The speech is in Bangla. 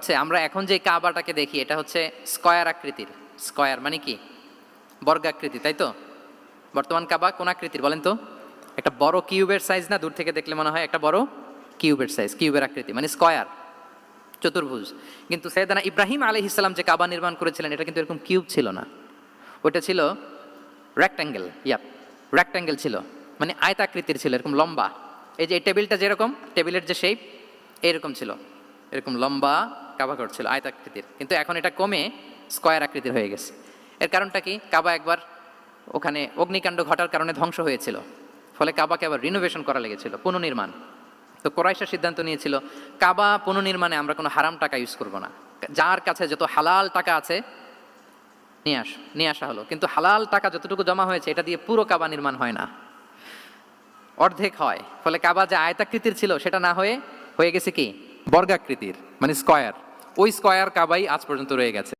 হচ্ছে আমরা এখন যে কাবাটাকে দেখি, এটা হচ্ছে স্কয়ার আকৃতির। স্কয়ার মানে কি? বর্গাকৃতি, তাই তো? বর্তমান কাবা কোন আকৃতির বলেন তো? একটা বড় কিউবের সাইজ না? দূর থেকে দেখলে মনে হয় একটা বড় কিউবের সাইজ কিউবের আকৃতি মানে স্কয়ার, চতুর্ভুজ। কিন্তু সৈয়দানা ইব্রাহিম আলী ইসলাম যে কাবা নির্মাণ করেছিলেন, এটা কিন্তু এরকম কিউব ছিল না। ওটা ছিল রেক্ট্যাঙ্গেল ইয়াপ রেক্ট্যাঙ্গেল ছিল। মানে আয়তাকৃতির ছিল, এরকম লম্বা। এই যে এই টেবিলটা যেরকম, টেবিলের যে শেপ এরকম ছিল। এরকম লম্বা কাবাঘর ছিল আয়তাকৃতির কিন্তু এখন এটা কমে স্কয়ার আকৃতির হয়ে গেছে। এর কারণটা কি? কাবা একবার ওখানে অগ্নিকাণ্ড ঘটার কারণে ধ্বংস হয়েছিল। ফলে কাবাকে আবার রিনোভেশন করা লেগেছিল, পুনর্নির্মাণ। তো কোরাইশা সিদ্ধান্ত নিয়েছিল, কাবা পুনর্নির্মাণে আমরা কোনো হারাম টাকা ইউজ করব না। যার কাছে যত হালাল টাকা আছে, নিয়ে আস, নিয়ে আসা হলো। কিন্তু হালাল টাকা যতটুকু জমা হয়েছে, এটা দিয়ে পুরো কাবা নির্মাণ হয় না। অর্ধেক হয়। ফলে কাবা যে আয়তাকৃতির ছিল, সেটা না হয়ে হয়ে গেছে কি? বর্গাকৃতির মানে স্কয়ার ওই স্কয়ার কাবাই আজ পর্যন্ত রয়ে গেছে।